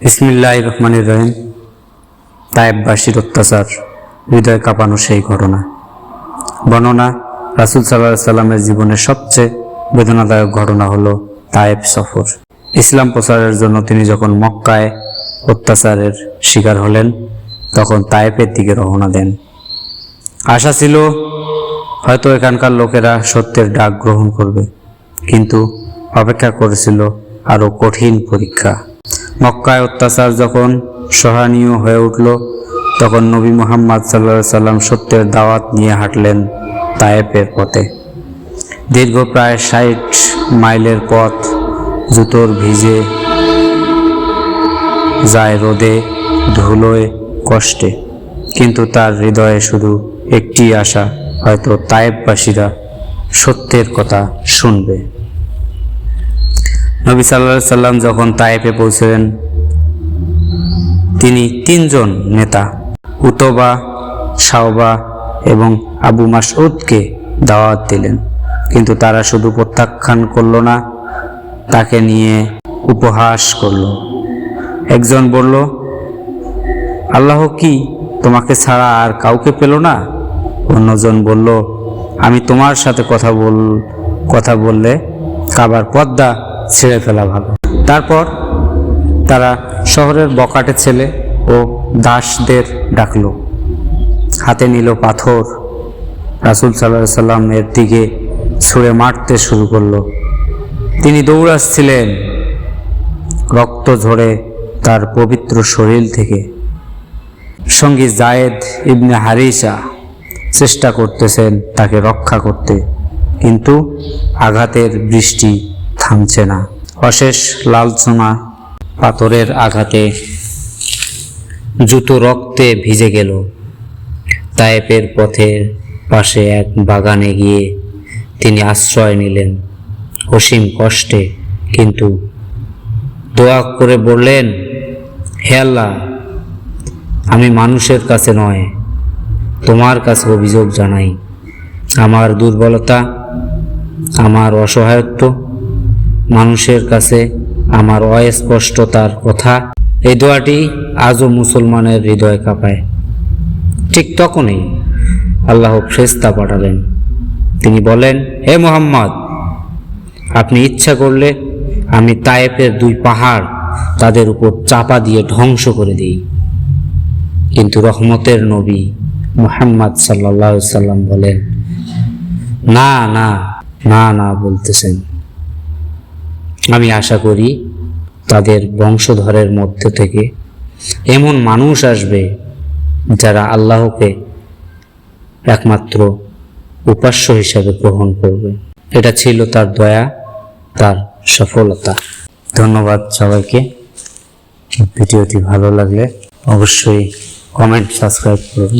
ইসমিল্লাহ রহমানির রহিম। তায়েববাসীর অত্যাচার, হৃদয় কাঁপানো সেই ঘটনা। বর্ণনা, রাসুল সাল্লাহ সাল্লামের জীবনের সবচেয়ে বেদনাদায়ক ঘটনা হলো তায়েব সফর। ইসলাম প্রচারের জন্য তিনি যখন মক্কায় অত্যাচারের শিকার হলেন, তখন তায়েবের দিকে রওনা দেন। আশা ছিল হয়তো এখানকার লোকেরা সত্যের ডাক গ্রহণ করবে, কিন্তু অপেক্ষা করেছিল আরও কঠিন পরীক্ষা। মক্কায় অত্যাচার যখন সহনীয় হয়ে উঠল, তখন নবী মোহাম্মদ সাল্লা সাল্লাম সত্যের দাওয়াত নিয়ে হাঁটলেন তায়েফের পথে। দীর্ঘ প্রায় ষাট মাইলের পথ জুতোর ভিজে যায় রোদে, ধুলোয়, কষ্টে। কিন্তু তার হৃদয়ে শুধু একটি আশা, হয়তো তায়েববাসীরা সত্যের কথা শুনবে। নবী সাল্লাহ সাল্লাম যখন তায়েফে পৌঁছলেন, তিনি তিনজন নেতা, উতবা, শাওবা এবং আবু মাসউদকে দাওয়াত দিলেন। কিন্তু তারা শুধু প্রত্যাখ্যান করল না, তাকে নিয়ে উপহাস করল। একজন বলল, আল্লাহ কি তোমাকে ছাড়া আর কাউকে পেল না? অন্যজন বলল, আমি তোমার সাথে কথা বল, কথা বললে কাবার পর্দা ছেড়ে ফেলা ভালো। তারপর তারা শহরের বকাটে ছেলে ও দাসদের ডাকল। হাতে নিল পাথর। রাসুল সাল্লাহ সাল্লামের দিকে ছুঁড়ে মারতে শুরু করল। তিনি দৌড়াচ্ছিলেন রক্ত ঝরে তার পবিত্র শরীর থেকে। সঙ্গী জায়েদ ইবনে হারিসা চেষ্টা করতেছেন তাকে রক্ষা করতে, কিন্তু আঘাতের বৃষ্টি থামছে না। অশেষ লালচনা পাথরের আঘাতে জুতো রক্তে ভিজে গেল। তায়েপের পথের পাশে এক বাগানে গিয়ে তিনি আশ্রয় নিলেন। অসীম কষ্টে কিন্তু দোয়া করে বললেন, হে আল্লাহ, আমি মানুষের কাছে নয়, তোমার কাছে অভিযোগ জানাই। আমার দুর্বলতা, আমার অসহায়ত্ব মানুষের কাছে আমার অস্পষ্টতার কথা। এই দোয়াটি আজও মুসলমানের হৃদয় কাঁপায়। ঠিক তখনই আল্লাহ ফ্রেস্তা পাঠালেন। তিনি বলেন, হে মোহাম্মদ, আপনি ইচ্ছা করলে আমি তায়েফের দুই পাহাড় তাদের উপর চাপা দিয়ে ধ্বংস করে দিই। কিন্তু রহমতের নবী মোহাম্মদ সাল্লাহ সাল্লাম বলেন, না না না না, বলতেছেন। আমি আশা করি তাদের বংশধরের মধ্যে থেকে এমন মানুষ আসবে যারা আল্লাহকে একমাত্র উপাস্য হিসাবে গ্রহণ করবে। এটা ছিল তার দয়া, তার সফলতা। ধন্যবাদ সবাইকে। ভিডিওটি ভালো লাগলে অবশ্যই কমেন্ট সাবস্ক্রাইব করুন।